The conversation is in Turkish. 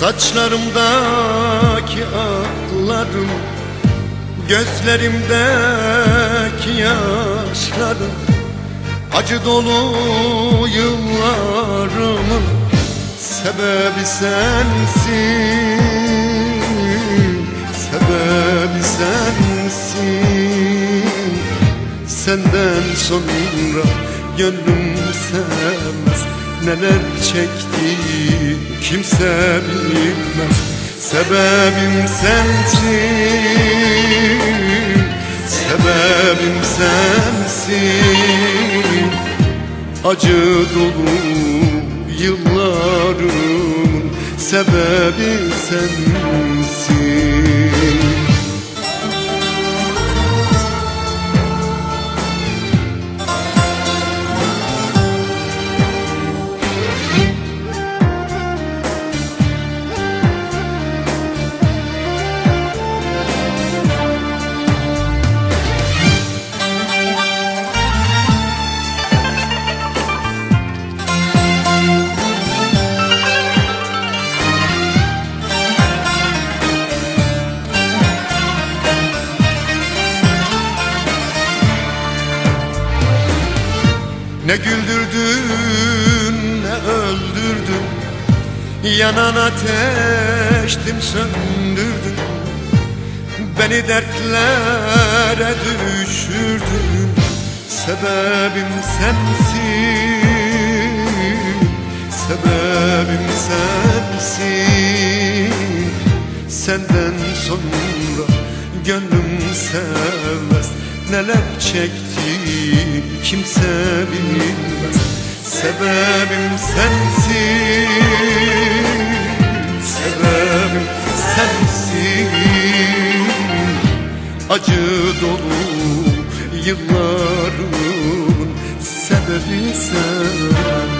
Saçlarımdaki aklarım Gözlerimdeki yaşlarım Acı dolu yıllarımın Sebebi sensin Sebebi sensin. Senden sonra gönlüm sevmez Neler çekti kimse bilmez. Sebebim sensin Sebebim sensin. Acı dolu yıllarımın Sebebi sensin Ne güldürdün ne öldürdün. Yanan ateştim söndürdün. Beni dertlere düşürdün. Sebebim sensin Sebebim sensin. Senden sonra gönlüm sevmez Neler çekti kimse bilmez. Sebebim sensin Sebebim sensin Acı dolu yılların sebebi sensin